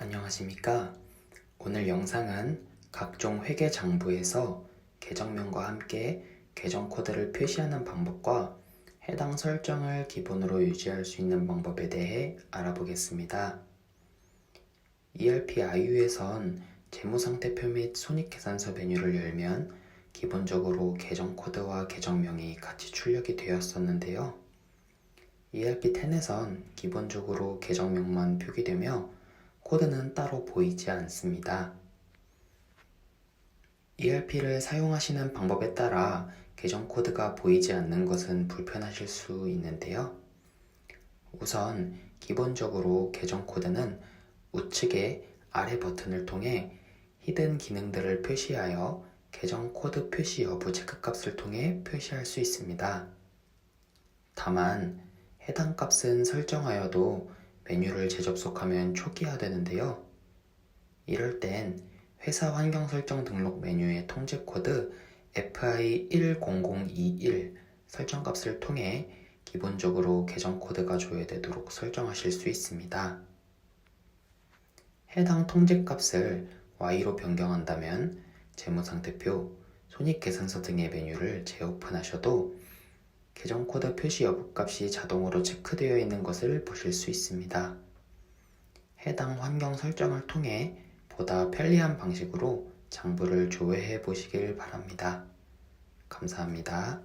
안녕하십니까? 오늘 영상은 각종 회계 장부에서 계정명과 함께 계정 코드를 표시하는 방법과 해당 설정을 기본으로 유지할 수 있는 방법에 대해 알아보겠습니다. ERP IU에선 재무상태표 및 손익계산서 메뉴를 열면 기본적으로 계정 코드와 계정명이 같이 출력이 되었었는데요. ERP 10에선 기본적으로 계정명만 표기되며 코드는 따로 보이지 않습니다. ERP를 사용하시는 방법에 따라 계정 코드가 보이지 않는 것은 불편하실 수 있는데요. 우선 기본적으로 계정 코드는 우측의 아래 버튼을 통해 히든 기능들을 표시하여 계정 코드 표시 여부 체크값을 통해 표시할 수 있습니다. 다만 해당 값은 설정하여도 메뉴를 재접속하면 초기화되는데요. 이럴 땐 회사 환경 설정 등록 메뉴의 통제 코드 FI10021 설정 값을 통해 기본적으로 계정 코드가 조회되도록 설정하실 수 있습니다. 해당 통제 값을 Y로 변경한다면 재무상태표, 손익계산서 등의 메뉴를 재오픈하셔도 계정 코드 표시 여부 값이 자동으로 체크되어 있는 것을 보실 수 있습니다. 해당 환경 설정을 통해 보다 편리한 방식으로 장부를 조회해 보시길 바랍니다. 감사합니다.